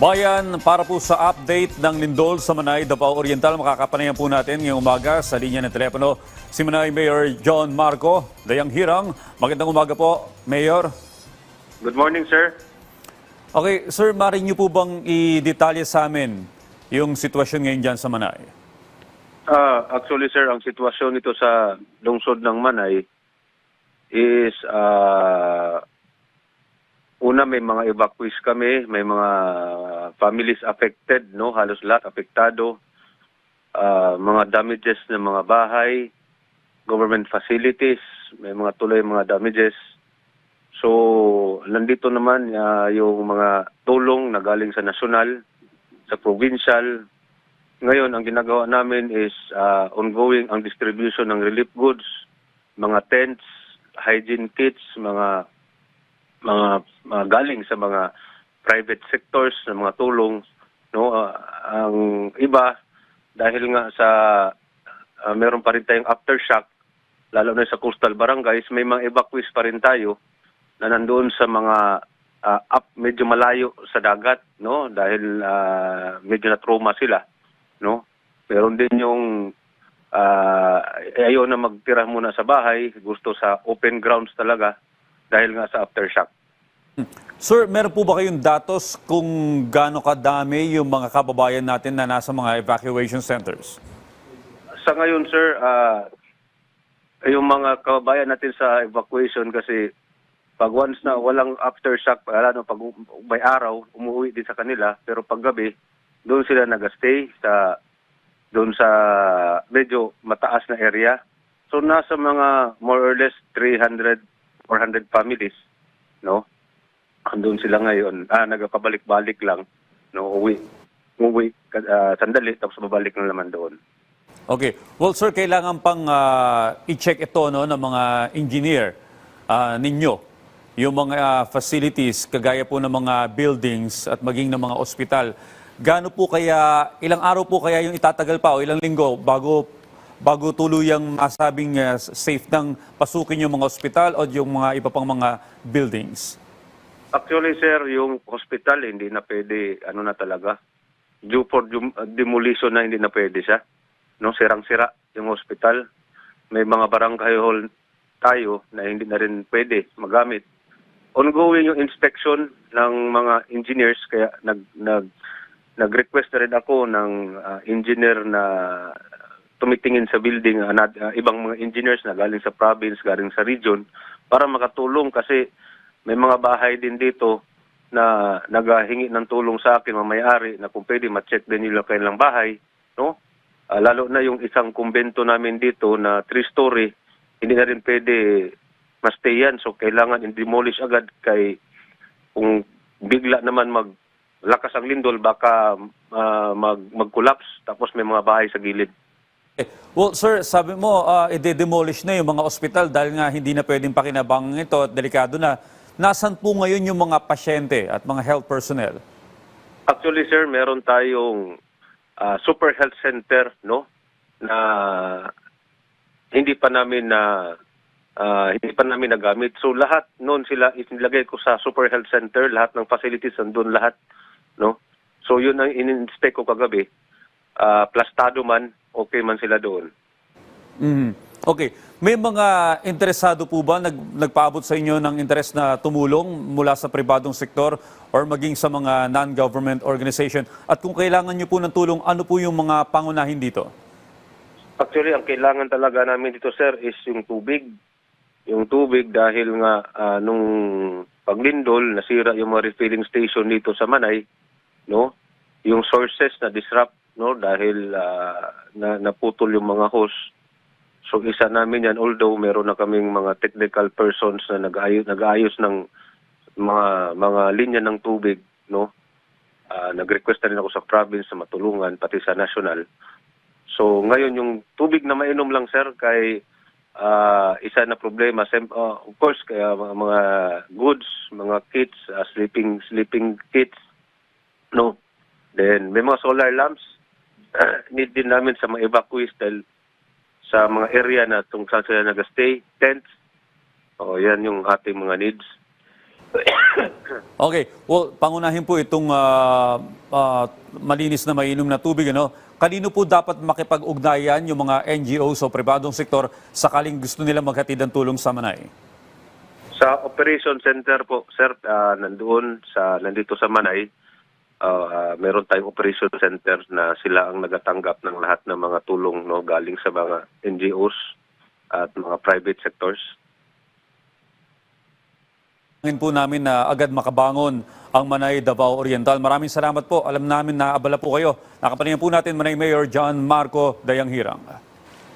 Bayan, para po sa update ng Lindol sa Manay, Davao Oriental, makakapanayan po natin ngayong umaga sa linya ng telepono si Manay Mayor John Marco, Dayang Hirang. Magandang umaga po, Mayor. Good morning, sir. Okay, sir, maring niyo po bang i-detalye sa amin yung sitwasyon ngayon dyan sa Manay? Ah, actually, sir, ang sitwasyon nito sa lungsod ng Manay is ah, una may mga evacuees kami, may mga families affected, no, halos lahat apektado. Ah, mga damages ng mga bahay, government facilities, may mga tuloy mga damages. So, nandito naman ah, yung mga tulong na galing sa nasyonal, sa provincial, ngayon, ang ginagawa namin is uh, ongoing ang distribution ng relief goods, mga tents, hygiene kits, mga mga, mga galing sa mga private sectors na mga tulong no? Uh, ang iba dahil nga sa uh, meron pa rin tayong aftershock lalo na sa coastal barangays may mga evacuees pa rin tayo na nandoon sa mga uh, up medyo malayo sa dagat no? Dahil uh, medyo na trauma sila no? Meron din yung ah, ayaw na magtira muna sa bahay, gusto sa open grounds talaga dahil nga sa aftershock. Sir, meron po ba kayong datos kung gaano kadami yung mga kababayan natin na nasa mga evacuation centers? Sa ngayon, sir, ah, yung mga kababayan natin sa evacuation kasi pag once na walang aftershock, lalo pag may araw, umuwi din sa kanila, pero pag gabi, doon sila nag-stay sa doon sa medyo mataas na area. So nasa mga more or less 300 400 families, no? Andun sila ngayon. Ah, nagpabalik-balik lang, no? Uwi. Uwi ah, sandali tapos babalik na naman doon. Okay. Well, sir, kailangan pang ah, i-check ito no, ng mga engineer ah, ninyo. Yung mga ah, facilities, kagaya po ng mga buildings at maging ng mga ospital. Gaano po kaya, ilang araw po kaya yung itatagal pa o ilang linggo bago bago tuluyang masabing ah, safe nang pasukin yung mga ospital o yung mga iba pang mga buildings? Actually, sir, yung hospital hindi na pwede, ano na talaga, due for dum- demolition na hindi na pwede siya. No, sirang-sira yung hospital. May mga barangay hall tayo na hindi na rin pwede magamit. Ongoing yung inspection ng mga engineers kaya nag nag nag-request na rin ako ng ah, engineer na tumitingin sa building, ah, na- ah, ibang mga engineers na galing sa province, galing sa region, para makatulong kasi may mga bahay din dito na naghahingi ng tulong sa akin, mga may-ari, na kung pwede ma-check din nila kanilang bahay, no? Ah, lalo na yung isang kumbento namin dito na three-story, hindi na rin pwede ma-stay yan. So, kailangan i-demolish agad kay kung bigla naman mag lakas ang lindol, baka ah, mag, mag-collapse tapos may mga bahay sa gilid. Well, sir, sabi mo, uh, i-demolish na yung mga ospital dahil nga hindi na pwedeng pakinabangan ito at delikado na. Nasaan po ngayon yung mga pasyente at mga health personnel? Actually, sir, meron tayong ah, super health center, no? Na hindi pa namin na ah, hindi pa namin nagamit. So lahat noon sila inilagay ko sa super health center, lahat ng facilities nandun lahat, no? So yun ang in-inspect ko kagabi. Ah, plastado man, okay man sila doon. Mhm. Okay. May mga interesado po ba nag, nagpaabot sa inyo ng interes na tumulong mula sa pribadong sektor or maging sa mga non-government organization? At kung kailangan nyo po ng tulong, ano po yung mga pangunahin dito? Actually, ang kailangan talaga namin dito, sir, is yung tubig. Yung tubig dahil nga ah, nung paglindol, nasira yung mga refilling station dito sa Manay, no? Yung sources na disrupt, no? Dahil ah, na, naputol yung mga hose. So isa namin yan, although meron na kaming mga technical persons na nag-ayos, nag-ayos ng mga mga linya ng tubig, no? Ah, nag-request na rin ako sa province na matulungan, pati sa national. So ngayon yung tubig na mainom lang sir kay ah, isa na problema Sem- ah, of course kaya mga, mga goods, mga kits, ah, sleeping sleeping kits no. Then may mga solar lamps need din namin sa mga evacuees dahil sa mga area na kung saan sila nag-stay, tents. O yan yung ating mga needs. Okay. Well, pangunahin po itong ah, ah, malinis na mainom na tubig. Ano? Kanino po dapat makipag-ugnayan yung mga NGOs o pribadong sektor sakaling gusto nila maghatid ng tulong sa Manay? Sa operation center po, sir, ah, nandoon sa nandito sa Manay, ah, meron tayong operation center na sila ang nagatanggap ng lahat ng mga tulong no galing sa mga NGOs at mga private sectors. Ngayon po namin na agad makabangon ang Manay Davao Oriental. Maraming salamat po. Alam namin na abala po kayo. Nakapalingan po natin Manay Mayor John Marco Dayanghirang.